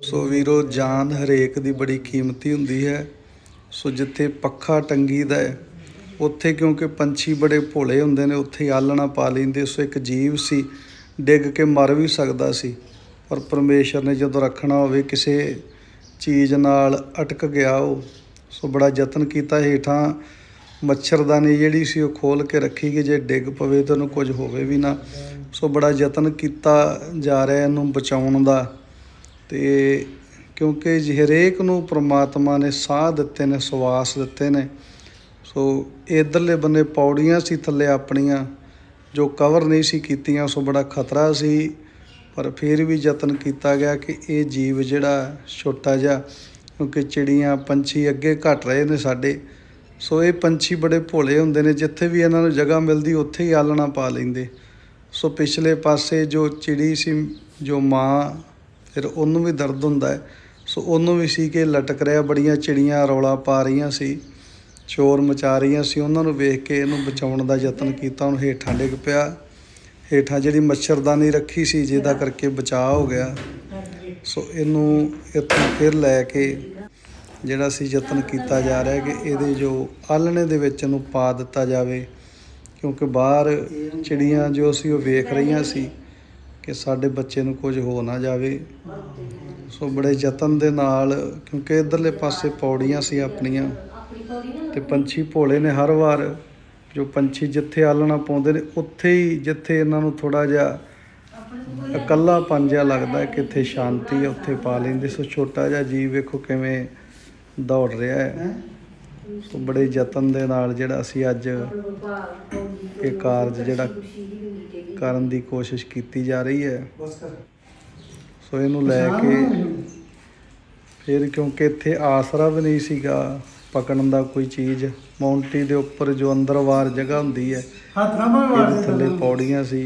ਸੋ ਵੀਰੋ, ਜਾਨ ਹਰੇਕ ਦੀ ਬੜੀ ਕੀਮਤੀ ਹੁੰਦੀ ਹੈ। ਸੋ ਜਿੱਥੇ ਪੱਖਾ ਟੰਗੀਦਾ ਹੈ, ਉੱਥੇ ਕਿਉਂਕਿ ਪੰਛੀ ਬੜੇ ਭੋਲੇ ਹੁੰਦੇ ਨੇ, ਉੱਥੇ ਹੀ ਆਲਣਾ ਪਾ ਲੈਂਦੇ। ਸੋ ਇੱਕ ਜੀਵ ਸੀ, ਡਿੱਗ ਕੇ ਮਰ ਵੀ ਸਕਦਾ ਸੀ। ਪਰ ਪਰਮੇਸ਼ਰ ਨੇ ਜਦੋਂ ਰੱਖਣਾ ਹੋਵੇ, ਕਿਸੇ ਚੀਜ਼ ਨਾਲ ਅਟਕ ਗਿਆ ਉਹ, ਸੋ ਬੜਾ ਯਤਨ ਕੀਤਾ। ਹੇਠਾਂ ਮੱਛਰਦਾਨੀ ਜਿਹੜੀ ਸੀ, ਉਹ ਖੋਲ ਕੇ ਰੱਖੀ ਕਿ ਜੇ ਡਿੱਗ ਪਵੇ ਤਾਂ ਉਹਨੂੰ ਕੁਝ ਹੋਵੇ ਵੀ ਨਾ। ਸੋ ਬੜਾ ਯਤਨ ਕੀਤਾ ਜਾ ਰਿਹਾ ਇਹਨੂੰ ਬਚਾਉਣ ਦਾ। ਤੇ ਕਿਉਂਕਿ ਜੀ ਹਰੇਕ ਨੂੰ ਪ੍ਰਮਾਤਮਾ ਨੇ ਸਾਹ ਦਿੱਤੇ ਨੇ, ਸਵਾਸ ਦਿੱਤੇ ਨੇ, ਸੋ ਇਧਰਲੇ ਬੰਨੇ ਪੌੜੀਆਂ ਸੀ, ਥੱਲੇ ਆਪਣੀਆਂ, ਜੋ ਕਵਰ ਨਹੀਂ ਸੀ ਕੀਤੀਆਂ, ਸੋ ਬੜਾ ਖਤਰਾ ਸੀ, ਪਰ ਫਿਰ ਵੀ ਯਤਨ ਕੀਤਾ ਗਿਆ ਕਿ ਇਹ ਜੀਵ ਜਿਹੜਾ ਛੋਟਾ ਜਿਹਾ, ਕਿਉਂਕਿ ਚਿੜੀਆਂ, ਪੰਛੀ ਅੱਗੇ ਘਟ ਰਹੇ ਨੇ ਸਾਡੇ, ਸੋ ਇਹ ਪੰਛੀ ਬੜੇ ਭੋਲੇ ਹੁੰਦੇ ਨੇ, ਜਿੱਥੇ ਵੀ ਇਹਨਾਂ ਨੂੰ ਜਗ੍ਹਾ ਮਿਲਦੀ, ਉੱਥੇ ਹੀ ਆਲਣਾ ਪਾ ਲੈਂਦੇ, ਸੋ ਪਿਛਲੇ ਪਾਸੇ ਜੋ ਚਿੜੀ ਸੀ, ਜੋ ਮਾਂ ਫਿਰ ਉਹਨੂੰ ਵੀ ਦਰਦ ਹੁੰਦਾ ਹੈ। ਸੋ ਉਹਨੂੰ ਵੀ ਸੀ ਕਿ ਲਟਕ ਰਿਹਾ, ਬੜੀਆਂ ਚਿੜੀਆਂ ਰੌਲਾ ਪਾ ਰਹੀਆਂ ਸੀ ਸ਼ੋਰ ਮਚਾ ਰਹੀਆਂ ਸੀ। ਉਹਨਾਂ ਨੂੰ ਵੇਖ ਕੇ ਇਹਨੂੰ ਬਚਾਉਣ ਦਾ ਯਤਨ ਕੀਤਾ, ਉਹਨੂੰ ਹੇਠਾਂ ਡਿੱਗ ਪਿਆ। ਹੇਠਾਂ ਜਿਹੜੀ ਮੱਛਰਦਾਨੀ ਰੱਖੀ ਸੀ, ਜਿਹਦਾ ਕਰਕੇ ਬਚਾਅ ਹੋ ਗਿਆ। ਸੋ ਇਹਨੂੰ ਇੱਥੋਂ ਫਿਰ ਲੈ ਕੇ ਜਿਹੜਾ ਸੀ ਯਤਨ ਕੀਤਾ ਜਾ ਰਿਹਾ ਕਿ ਇਹਦੇ ਜੋ ਆਲਣੇ ਦੇ ਵਿੱਚ ਇਹਨੂੰ ਪਾ ਦਿੱਤਾ ਜਾਵੇ। ਕਿਉਂਕਿ ਬਾਹਰ ਚਿੜੀਆਂ ਜੋ ਸੀ, ਉਹ ਵੇਖ ਰਹੀਆਂ ਸੀ। ਕਿ ਸਾਡੇ ਬੱਚੇ ਨੂੰ ਕੁਝ ਹੋ ਨਾ ਜਾਵੇ। ਸੋ ਬੜੇ ਯਤਨ ਦੇ ਨਾਲ, ਕਿਉਂਕਿ ਇਧਰਲੇ ਪਾਸੇ ਪੌੜੀਆਂ ਸੀ ਆਪਣੀਆਂ ਤੇ ਪੰਛੀ ਭੋਲੇ ਨੇ ਹਰ ਵਾਰ ਜੋ ਪੰਛੀ ਜਿੱਥੇ ਆਲਣਾ ਪਾਉਂਦੇ ਨੇ, ਉੱਥੇ ਹੀ ਜਿੱਥੇ ਇਹਨਾਂ ਨੂੰ ਥੋੜਾ ਜਿਹਾ ਇਕੱਲਾ ਜਿਹਾ ਲੱਗਦਾ ਕਿ ਇੱਥੇ ਸ਼ਾਂਤੀ ਹੈ ਉੱਥੇ ਪਾ ਲੈਂਦੇ। ਸੋ ਛੋਟਾ ਜਿਹਾ ਜੀਵ ਵੇਖੋ ਕਿਵੇਂ ਦੌੜ ਰਿਹਾ ਹੈ। ਸੋ ਬੜੇ ਯਤਨ ਦੇ ਨਾਲ ਜਿਹੜਾ ਅਸੀਂ ਅੱਜ ਇਹ ਕਾਰਜ ਜਿਹੜਾ ਕਰਨ ਦੀ ਕੋਸ਼ਿਸ਼ ਕੀਤੀ ਜਾ ਰਹੀ ਹੈ। ਸੋ ਇਹਨੂੰ ਲੈ ਕੇ ਫਿਰ ਕਿਉਂਕਿ ਇੱਥੇ ਆਸਰਾ ਵੀ ਨਹੀਂ ਸੀਗਾ ਪਕੜਨ ਦਾ ਕੋਈ ਚੀਜ਼ ਮੌਂਟੀ ਦੇ ਉੱਪਰ ਜੋ ਅੰਦਰਵਾਰ ਜਗ੍ਹਾ ਹੁੰਦੀ ਹੈ ਇਹਦੇ ਥੱਲੇ ਪੌੜੀਆਂ ਸੀ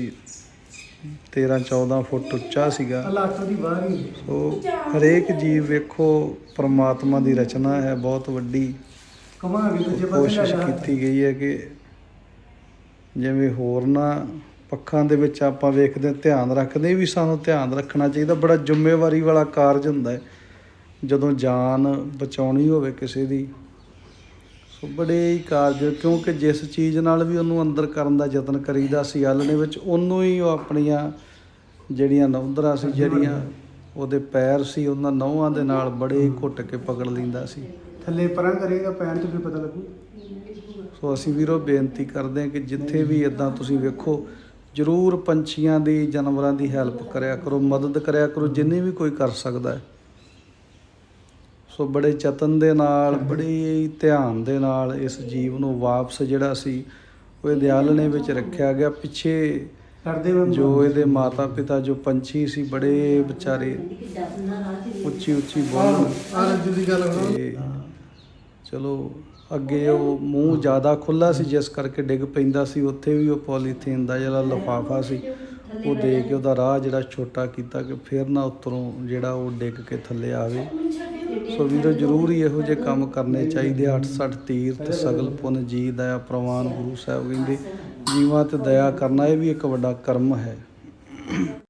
13 14 ਫੁੱਟ ਉੱਚਾ ਸੀਗਾ। ਸੋ ਹਰੇਕ ਜੀਵ ਵੇਖੋ ਪ੍ਰਮਾਤਮਾ ਦੀ ਰਚਨਾ ਹੈ ਬਹੁਤ ਵੱਡੀ। ਦੂਜੇ ਪਾਸੇ ਕੋਸ਼ਿਸ਼ ਜਾ ਕੀਤੀ ਗਈ ਹੈ ਕਿ ਜਿਵੇਂ ਹੋਰ ਨਾ ਪੱਖਾਂ ਦੇ ਵਿੱਚ ਆਪਾਂ ਵੇਖਦੇ ਧਿਆਨ ਰੱਖਦੇ ਵੀ ਸਾਨੂੰ ਧਿਆਨ ਰੱਖਣਾ ਚਾਹੀਦਾ। ਬੜਾ ਜ਼ਿੰਮੇਵਾਰੀ ਵਾਲਾ ਕਾਰਜ ਹੁੰਦਾ ਹੈ। ਜਦੋਂ ਜਾਨ ਬਚਾਉਣੀ ਹੋਵੇ ਕਿਸੇ ਦੀ ਸੋ ਬੜੇ ਹੀ ਕਾਰਜ ਕਿਉਂਕਿ ਜਿਸ ਚੀਜ਼ ਨਾਲ ਵੀ ਉਹਨੂੰ ਅੰਦਰ ਕਰਨ ਦਾ ਯਤਨ ਕਰੀਦਾ ਸੀ ਆਲਣੇ ਵਿੱਚ ਉਹਨੂੰ ਹੀ ਉਹ ਆਪਣੀਆਂ ਜਿਹੜੀਆਂ ਨੌਂਦਰਾਂ ਸੀ ਜਿਹੜੀਆਂ ਉਹਦੇ ਪੈਰ ਸੀ ਉਹਨਾਂ ਨੌਹਾਂ ਦੇ ਨਾਲ ਬੜੇ ਘੁੱਟ ਕੇ ਪਕੜ ਲੈਂਦਾ ਸੀ। ਥੱਲੇ ਪਰਾਂ ਕਰੇਗਾ ਪੈਣ ਤੇ ਫਿਰ ਪਤਾ ਲੱਗੂ। ਸੋ ਅਸੀਂ ਵੀਰੋ ਬੇਨਤੀ ਕਰਦੇ ਹਾਂ ਕਿ ਜਿੱਥੇ ਵੀ ਇਦਾਂ ਤੁਸੀਂ ਵੇਖੋ ਜ਼ਰੂਰ ਪੰਛੀਆਂ ਦੀ ਜਾਨਵਰਾਂ ਦੀ ਹੈਲਪ ਕਰਿਆ ਕਰੋ ਮਦਦ ਕਰਿਆ ਕਰੋ ਜਿੰਨੀ ਵੀ ਕੋਈ ਕਰ ਸਕਦਾ ਹੈ। ਸੋ ਬੜੇ ਯਤਨ ਦੇ ਨਾਲ ਬੜੇ ਧਿਆਨ ਦੇ ਨਾਲ ਇਸ ਜੀਵ ਨੂੰ ਵਾਪਸ ਜਿਹੜਾ ਸੀ ਉਹ ਇਹਦੇ ਆਲਣੇ ਵਿੱਚ ਰੱਖਿਆ ਗਿਆ। ਪਿੱਛੇ ਕਰਦੇ ਮੈਂ ਜੋ ਇਹਦੇ ਮਾਤਾ ਪਿਤਾ ਜੋ ਪੰਛੀ ਸੀ ਬੜੇ ਵਿਚਾਰੇ ਉੱਚੀ ਉੱਚੀ ਬੋਲਣ ਦੀ ਗੱਲ ਤੇ ਚਲੋ ਅੱਗੇ ਉਹ ਮੂੰਹ ਜ਼ਿਆਦਾ ਖੁੱਲਾ ਸੀ ਜਿਸ ਕਰਕੇ ਡਿੱਗ ਪੈਂਦਾ ਸੀ। ਉੱਥੇ ਵੀ ਉਹ ਪੋਲੀਥੀਨ ਦਾ ਜਿਹੜਾ ਲਫਾਫਾ ਸੀ ਉਹ ਦੇ ਕੇ ਉਹਦਾ ਰਾਹ ਜਿਹੜਾ ਛੋਟਾ ਕੀਤਾ ਕਿ ਫਿਰ ਨਾ ਉੱਤਰੋਂ ਜਿਹੜਾ ਉਹ ਡਿੱਗ ਕੇ ਥੱਲੇ ਆਵੇ। ਸੋ ਵੀਰੋ, ਜ਼ਰੂਰ ਇਹੋ ਜਿਹੇ ਕੰਮ ਕਰਨੇ ਚਾਹੀਦੇ 860 ਤੀਰਥ, ਸਗਲ, ਪੁੰਨ, ਜੀ, ਦਇਆ, ਪ੍ਰਵਾਨ ਗੁਰੂ ਸਾਹਿਬ ਕਹਿੰਦੇ, ਜੀਵਾਂ ਤੇ ਦਇਆ ਕਰਨਾ ਇਹ ਵੀ ਇੱਕ ਵੱਡਾ ਕਰਮ ਹੈ।